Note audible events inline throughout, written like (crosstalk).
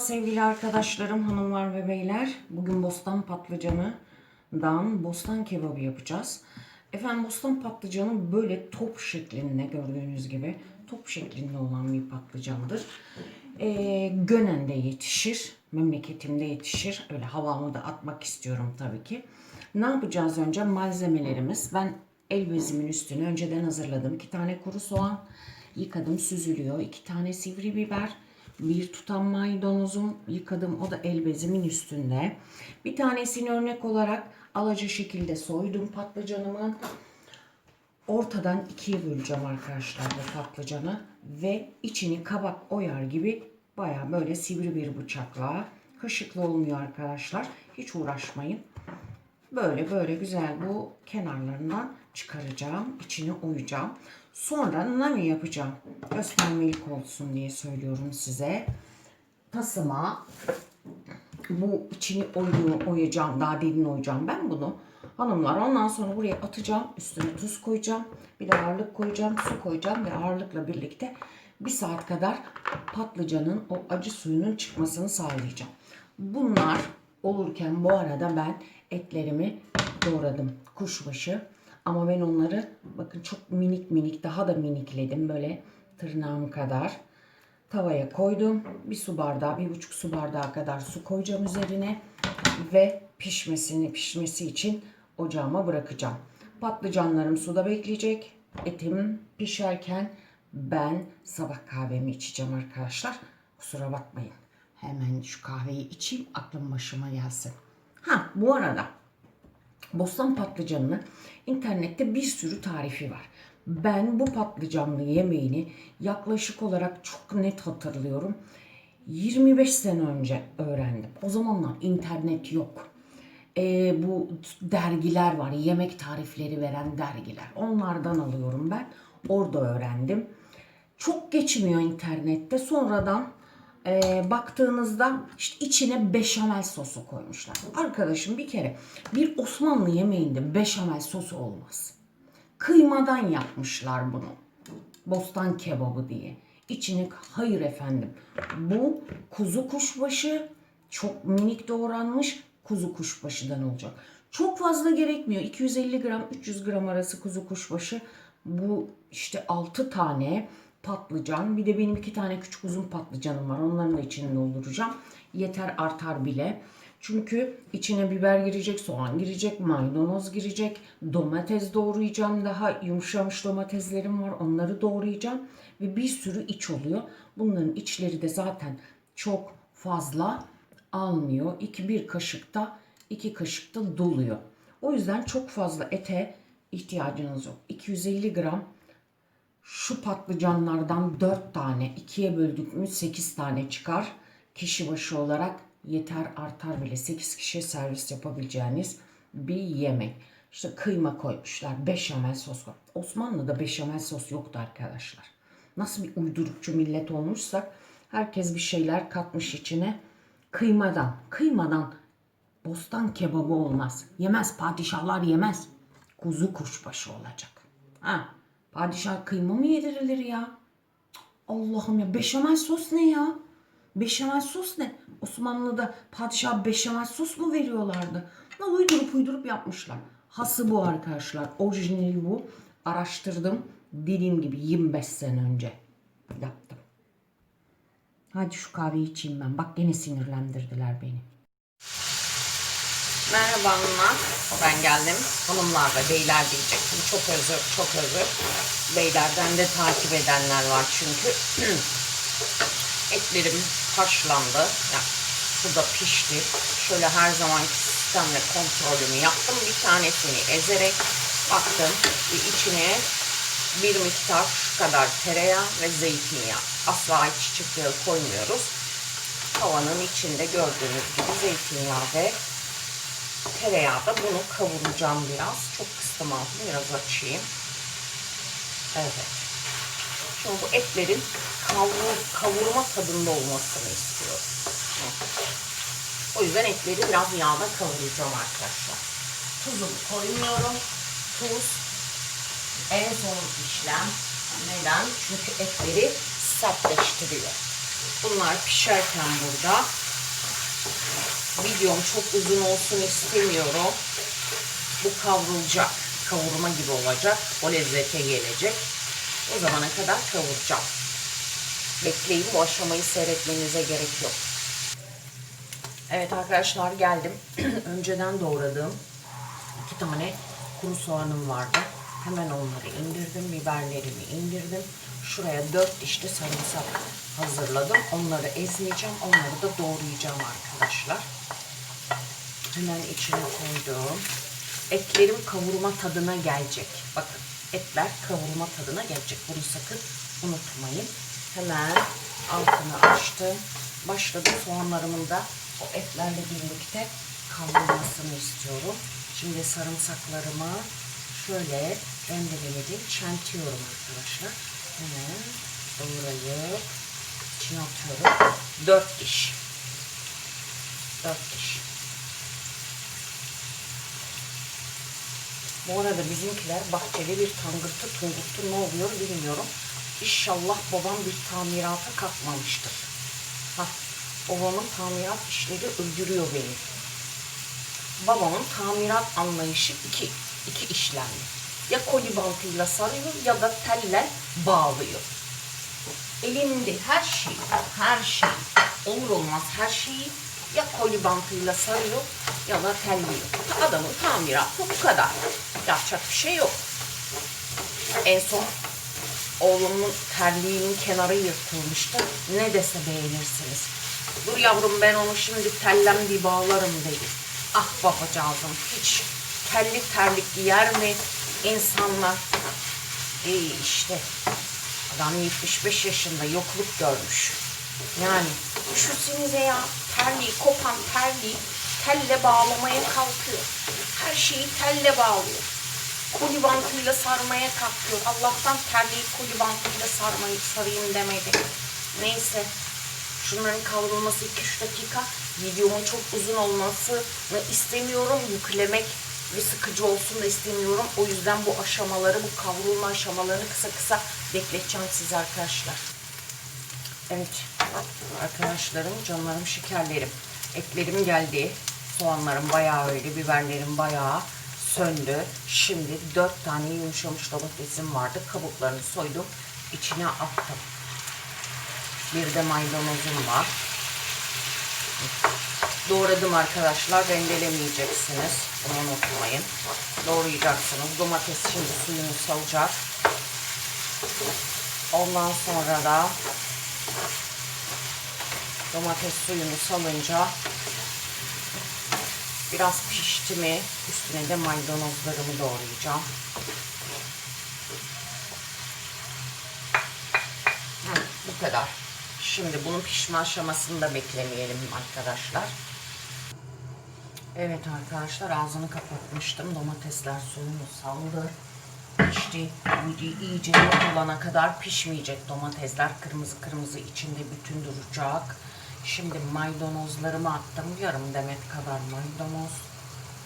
sevgili arkadaşlarım, hanımlar ve beyler. Bugün bostan patlıcanından bostan kebabı yapacağız. Efendim bostan patlıcanı böyle top şeklinde gördüğünüz gibi top şeklinde olan bir patlıcandır. Ee, Gönen'de yetişir, memleketimde yetişir. Öyle havamı da atmak istiyorum tabii ki. Ne yapacağız önce? Malzemelerimiz. Ben el bezimin üstüne önceden hazırladım. İki tane kuru soğan yıkadım, süzülüyor. İki tane sivri biber, bir tutam maydanozum yıkadım. O da el bezimin üstünde. Bir tanesini örnek olarak alaca şekilde soydum patlıcanımı. Ortadan ikiye böleceğim arkadaşlar bu patlıcanı. Ve içini kabak oyar gibi baya böyle sivri bir bıçakla. Kaşıklı olmuyor arkadaşlar. Hiç uğraşmayın. Böyle böyle güzel bu kenarlarından çıkaracağım. içine oyacağım. Sonra nami yapacağım. Göstermelik olsun diye söylüyorum size. Tasıma bu içini oyduğu oyacağım. Daha derin oyacağım ben bunu. Hanımlar ondan sonra buraya atacağım. Üstüne tuz koyacağım. Bir de ağırlık koyacağım. Su koyacağım ve ağırlıkla birlikte bir saat kadar patlıcanın o acı suyunun çıkmasını sağlayacağım. Bunlar olurken bu arada ben etlerimi doğradım. Kuşbaşı. Ama ben onları bakın çok minik minik daha da minikledim. Böyle tırnağım kadar. Tavaya koydum. Bir su bardağı, bir buçuk su bardağı kadar su koyacağım üzerine. Ve pişmesini, pişmesi için ocağıma bırakacağım. Patlıcanlarım suda bekleyecek. Etim pişerken ben sabah kahvemi içeceğim arkadaşlar. Kusura bakmayın. Hemen şu kahveyi içeyim aklım başıma gelsin. Ha bu arada bostan patlıcanını internette bir sürü tarifi var. Ben bu patlıcanlı yemeğini yaklaşık olarak çok net hatırlıyorum. 25 sene önce öğrendim. O zamanlar internet yok. Ee, bu dergiler var, yemek tarifleri veren dergiler. Onlardan alıyorum ben. Orada öğrendim. Çok geçmiyor internette. Sonradan e, baktığınızda işte içine beşamel sosu koymuşlar. Arkadaşım bir kere bir Osmanlı yemeğinde beşamel sosu olmaz. Kıymadan yapmışlar bunu. Bostan kebabı diye. İçine hayır efendim. Bu kuzu kuşbaşı çok minik doğranmış kuzu kuşbaşıdan olacak. Çok fazla gerekmiyor. 250 gram 300 gram arası kuzu kuşbaşı. Bu işte 6 tane patlıcan. Bir de benim iki tane küçük uzun patlıcanım var. Onların da içini dolduracağım. Yeter artar bile. Çünkü içine biber girecek, soğan girecek, maydanoz girecek, domates doğrayacağım. Daha yumuşamış domateslerim var. Onları doğrayacağım. Ve bir sürü iç oluyor. Bunların içleri de zaten çok fazla almıyor. 2 bir kaşıkta, iki kaşıkta doluyor. O yüzden çok fazla ete ihtiyacınız yok. 250 gram şu patlıcanlardan 4 tane, ikiye böldük mü 8 tane çıkar. Kişi başı olarak yeter artar bile 8 kişiye servis yapabileceğiniz bir yemek. İşte kıyma koymuşlar, beşamel sos var. Osmanlı'da beşamel sos yoktu arkadaşlar. Nasıl bir uydurukçu millet olmuşsak herkes bir şeyler katmış içine. Kıymadan, kıymadan bostan kebabı olmaz. Yemez, padişahlar yemez. Kuzu kuşbaşı olacak. Ha, padişah kıyma mı yedirilir ya? Allah'ım ya beşamel sos ne ya? Beşamel sos ne? Osmanlı'da padişah beşamel sos mu veriyorlardı? Ne uydurup uydurup yapmışlar. Hası bu arkadaşlar. Orijinali bu. Araştırdım. Dediğim gibi 25 sene önce yaptım. Hadi şu kahveyi içeyim ben. Bak gene sinirlendirdiler beni. Merhaba hanımlar. Ben geldim. Hanımlar da beyler diyecektim. Çok özür, çok özür. Beylerden de takip edenler var çünkü. (clears throat) Etlerim haşlandı. Yani su da pişti. Şöyle her zamanki sistemle kontrolümü yaptım. Bir tanesini ezerek baktım. Ve içine bir miktar şu kadar tereyağı ve zeytinyağı. Asla ayçiçek yağı koymuyoruz. Tavanın içinde gördüğünüz gibi zeytinyağı ve tereyağı da bunu kavuracağım biraz. Çok kıstım altını biraz açayım. Evet. Şimdi bu etlerin kavur, kavurma tadında olmasını istiyorum. O yüzden etleri biraz yağda kavuracağım arkadaşlar. Tuzumu koymuyorum. Tuz en son işlem. Neden? Çünkü etleri sertleştiriyor. Bunlar pişerken burada videom çok uzun olsun istemiyorum. Bu kavrulacak. Kavurma gibi olacak. O lezzete gelecek. O zamana kadar kavuracağım. Bekleyin bu aşamayı seyretmenize gerek yok. Evet arkadaşlar geldim. (clears throat) Önceden doğradığım iki tane kuru soğanım vardı. Hemen onları indirdim. Biberlerimi indirdim. Şuraya dört dişli sarımsak hazırladım. Onları ezmeyeceğim. Onları da doğrayacağım arkadaşlar. Hemen içine koydum. Etlerim kavurma tadına gelecek. Bakın etler kavurma tadına gelecek. Bunu sakın unutmayın. Hemen altını açtım. Başladım soğanlarımın da o etlerle birlikte kavrulmasını istiyorum. Şimdi sarımsaklarımı şöyle rendelemedim. Çentiyorum arkadaşlar. Hemen doğrayıp içine atıyorum. Dört diş. Dört diş. Bu arada bizimkiler bahçeli bir tangırtı tungurtu ne oluyor bilmiyorum. İnşallah babam bir tamirata kalkmamıştır. Hah, babamın tamirat işleri öldürüyor beni. Babamın tamirat anlayışı iki, iki işlemli. Ya koli bantıyla sarıyor ya da telle bağlıyor. Elimde her şey, her şey, olur olmaz her şeyi ya koli bantıyla sarıyor ya da telliyor. Adamın tamiratı bu kadar. Yapacak bir şey yok. En son oğlumun terliğinin kenarı yırtılmıştı. Ne dese beğenirsiniz. Dur yavrum ben onu şimdi tellem bir bağlarım dedi. Ah babacığım hiç telli terlik giyer mi insanlar? İyi işte. Adam 75 yaşında yokluk görmüş. Yani düşünsenize ya terliği kopan terliği telle bağlamaya kalkıyor. Her şeyi telle bağlıyor. Koli bantıyla sarmaya kalkıyor. Allah'tan terliği koli bantıyla sarmayı sarayım demedi. Neyse. Şunların kavrulması 2-3 dakika. Videomun çok uzun olmasını istemiyorum. Yüklemek ve sıkıcı olsun da istemiyorum. O yüzden bu aşamaları, bu kavrulma aşamalarını kısa kısa bekleteceğim size arkadaşlar. Evet arkadaşlarım, canlarım, şekerlerim. Etlerim geldi. Soğanlarım bayağı öyle, biberlerim bayağı söndü. Şimdi dört tane yumuşamış domatesim vardı. Kabuklarını soydum. içine attım. Bir de maydanozum var. Doğradım arkadaşlar. Rendelemeyeceksiniz. Bunu unutmayın. Doğrayacaksınız. Domates şimdi suyunu salacak. Ondan sonra da domates suyunu salınca biraz pişti mi üstüne de maydanozlarımı doğrayacağım. Bu kadar. Şimdi bunun pişme aşamasını da beklemeyelim arkadaşlar. Evet arkadaşlar ağzını kapatmıştım. Domatesler suyunu saldı. Pişti. İyice yok olana kadar pişmeyecek domatesler. Kırmızı kırmızı içinde bütün duracak. Şimdi maydanozlarımı attım. Yarım demet kadar maydanoz.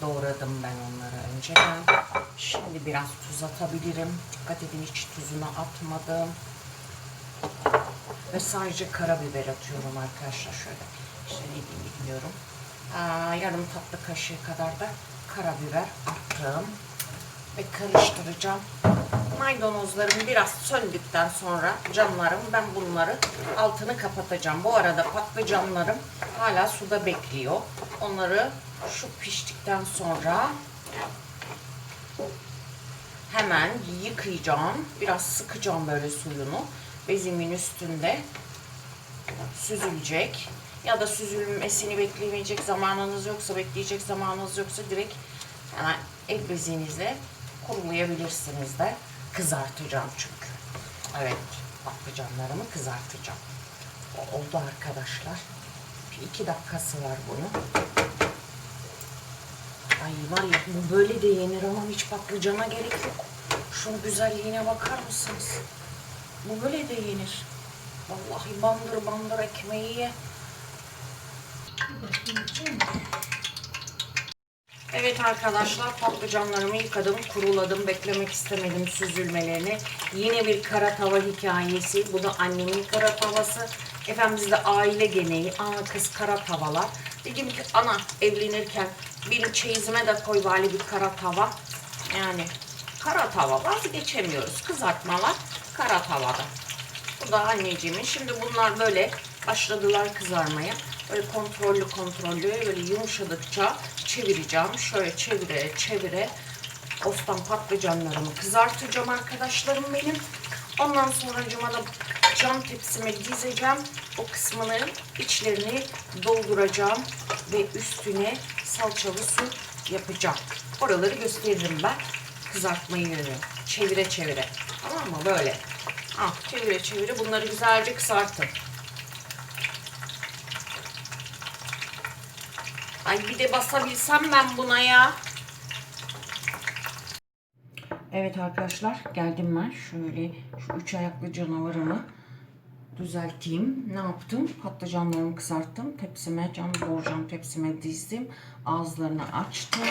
Doğradım ben onları önceden. Şimdi biraz tuz atabilirim. Dikkat edin hiç tuzunu atmadım. Ve sadece karabiber atıyorum arkadaşlar. Şöyle işte ne diyeyim bilmiyorum. Aa, yarım tatlı kaşığı kadar da karabiber attım. Ve karıştıracağım. Maydanozlarım biraz söndükten sonra canlarım ben bunları altını kapatacağım. Bu arada patlıcanlarım hala suda bekliyor. Onları şu piştikten sonra hemen yıkayacağım. Biraz sıkacağım böyle suyunu. Bezimin üstünde süzülecek. Ya da süzülmesini bekleyecek zamanınız yoksa, bekleyecek zamanınız yoksa direkt hemen el bezinizle kurulayabilirsiniz de. Kızartacağım çünkü. Evet, patlıcanlarımı kızartacağım. O oldu arkadaşlar. Bir iki dakikası var bunun. Ay var ya bu böyle de yenir ama hiç patlıcana gerek yok. Şunun güzelliğine bakar mısınız? Bu böyle de yenir. Vallahi bandır bandır ekmeği ye. Evet arkadaşlar patlıcanlarımı yıkadım, kuruladım. Beklemek istemedim süzülmelerini. Yine bir kara tava hikayesi. Bu da annemin kara tavası. Efendim bizde aile geneği. Ana kız kara tavalar. Dedim ki ana evlenirken benim çeyizime de koy bari bir kara tava. Yani kara tava vazgeçemiyoruz. Kızartmalar kara tavada. Bu da anneciğimin. Şimdi bunlar böyle başladılar kızarmaya. Böyle kontrollü kontrollü böyle yumuşadıkça çevireceğim. Şöyle çevire çevire ostan patlıcanlarımı kızartacağım arkadaşlarım benim. Ondan sonracıma da cam tepsime dizeceğim. O kısmının içlerini dolduracağım ve üstüne salçalı su yapacağım. Oraları gösteririm ben. Kızartmayı yönü. Çevire çevire. Tamam mı? Böyle. Ah, çevire çevire bunları güzelce kızartın. Ay bir de basabilsem ben buna ya. Evet arkadaşlar geldim ben. Şöyle şu üç ayaklı canavarımı düzelteyim. Ne yaptım? Patlıcanlarımı kızarttım. Tepsime, cam borcam tepsime dizdim. Ağızlarını açtım.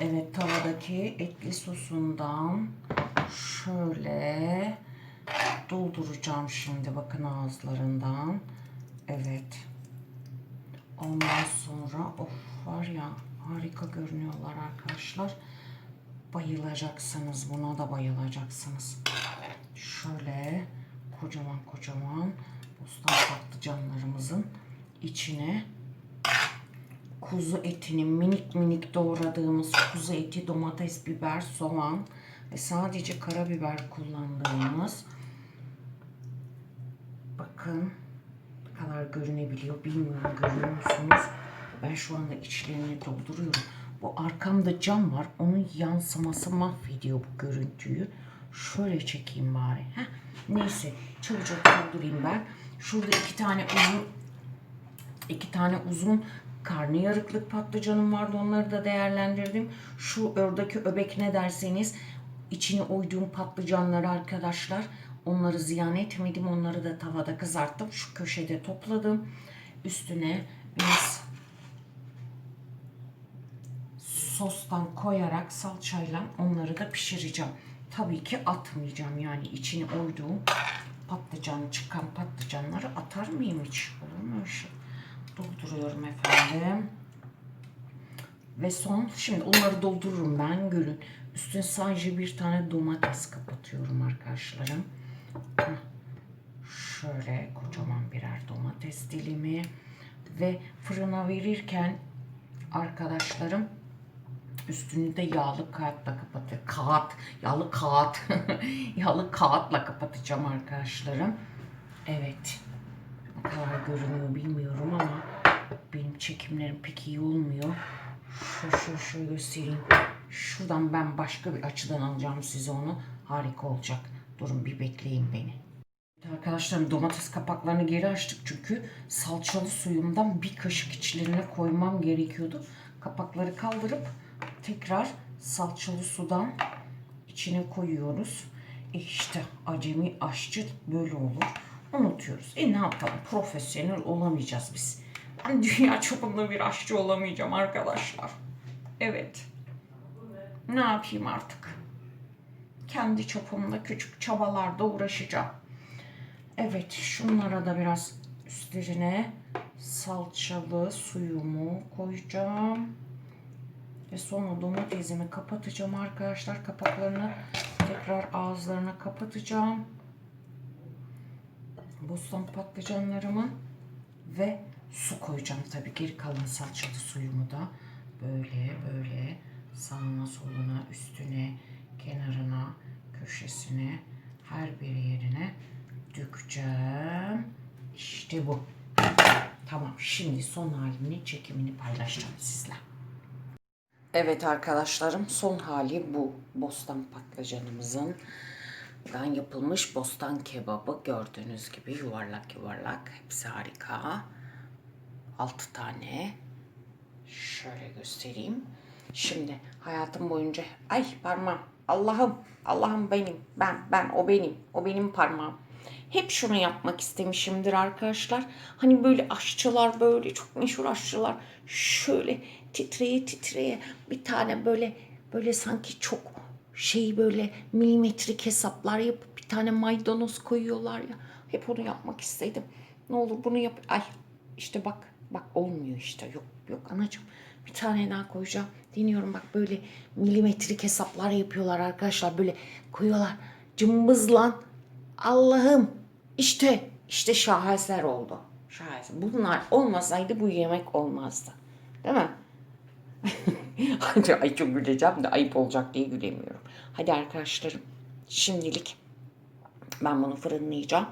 Evet tavadaki etli sosundan şöyle dolduracağım şimdi. Bakın ağızlarından. Evet. Ondan sonra of var ya harika görünüyorlar arkadaşlar. Bayılacaksınız. Buna da bayılacaksınız. Şöyle kocaman kocaman bostan patlıcanlarımızın içine kuzu etini minik minik doğradığımız kuzu eti, domates, biber, soğan ve sadece karabiber kullandığımız bakın kadar görünebiliyor bilmiyorum görüyor musunuz? Ben şu anda içlerini dolduruyorum. Bu arkamda cam var. Onun yansıması mahvediyor bu görüntüyü. Şöyle çekeyim bari. Heh. Neyse çabucak doldurayım ben. Şurada iki tane uzun iki tane uzun karnıyarıklık patlıcanım vardı. Onları da değerlendirdim. Şu ördeki öbek ne derseniz içine oyduğum patlıcanları arkadaşlar onları ziyan etmedim. Onları da tavada kızarttım. Şu köşede topladım. Üstüne biraz sostan koyarak salçayla onları da pişireceğim. Tabii ki atmayacağım yani içine oyduğum patlıcan çıkan patlıcanları atar mıyım hiç? Olur mu şey? Dolduruyorum efendim. Ve son şimdi onları doldururum ben görün. Üstüne sadece bir tane domates kapatıyorum arkadaşlarım. Şöyle kocaman birer domates dilimi ve fırına verirken arkadaşlarım üstünü de yağlı kağıtla kapatıyor. Kağıt, yağlı kağıt. (laughs) yağlı kağıtla kapatacağım arkadaşlarım. Evet. Ne kadar görünüyor bilmiyorum ama benim çekimlerim pek iyi olmuyor. Şu şu şu göstereyim. Şuradan ben başka bir açıdan alacağım size onu. Harika olacak. Durun bir bekleyin beni. Arkadaşlar domates kapaklarını geri açtık çünkü salçalı suyumdan bir kaşık içlerine koymam gerekiyordu. Kapakları kaldırıp tekrar salçalı sudan içine koyuyoruz. E işte acemi aşçı böyle olur. Unutuyoruz. E ne yapalım profesyonel olamayacağız biz. Ben dünya (laughs) çapında bir aşçı olamayacağım arkadaşlar. Evet. Ne yapayım artık? Kendi çapımda küçük çabalarda uğraşacağım. Evet şunlara da biraz üstlerine salçalı suyumu koyacağım. Ve sonra domatesimi kapatacağım arkadaşlar. Kapaklarını tekrar ağızlarına kapatacağım. Bostan patlıcanlarımı ve su koyacağım tabii geri kalan salçalı suyumu da böyle böyle sağına soluna üstüne kenarına köşesine her bir yerine dökeceğim. İşte bu. Tamam şimdi son halini çekimini paylaşacağım sizle. Evet arkadaşlarım son hali bu bostan patlıcanımızın dan yapılmış bostan kebabı gördüğünüz gibi yuvarlak yuvarlak hepsi harika. 6 tane şöyle göstereyim. Şimdi hayatım boyunca ay parmağım Allah'ım Allah'ım benim ben ben o benim o benim parmağım. Hep şunu yapmak istemişimdir arkadaşlar. Hani böyle aşçılar böyle çok meşhur aşçılar şöyle titreye titreye bir tane böyle böyle sanki çok şey böyle milimetrik hesaplar yapıp bir tane maydanoz koyuyorlar ya. Hep onu yapmak istedim. Ne olur bunu yap. Ay işte bak bak olmuyor işte. Yok yok anacığım. Bir tane daha koyacağım. Deniyorum bak böyle milimetrik hesaplar yapıyorlar arkadaşlar. Böyle koyuyorlar. Cımbızlan. Allah'ım işte işte şaheser oldu. Şaheser. Bunlar olmasaydı bu yemek olmazdı. Değil mi? (laughs) Ay çok güleceğim de ayıp olacak diye gülemiyorum. Hadi arkadaşlarım şimdilik ben bunu fırınlayacağım.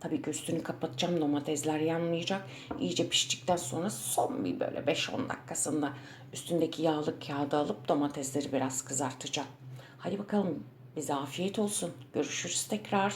Tabii ki üstünü kapatacağım domatesler yanmayacak. İyice piştikten sonra son bir böyle 5-10 dakikasında üstündeki yağlı kağıdı alıp domatesleri biraz kızartacağım. Hadi bakalım bize afiyet olsun. Görüşürüz tekrar.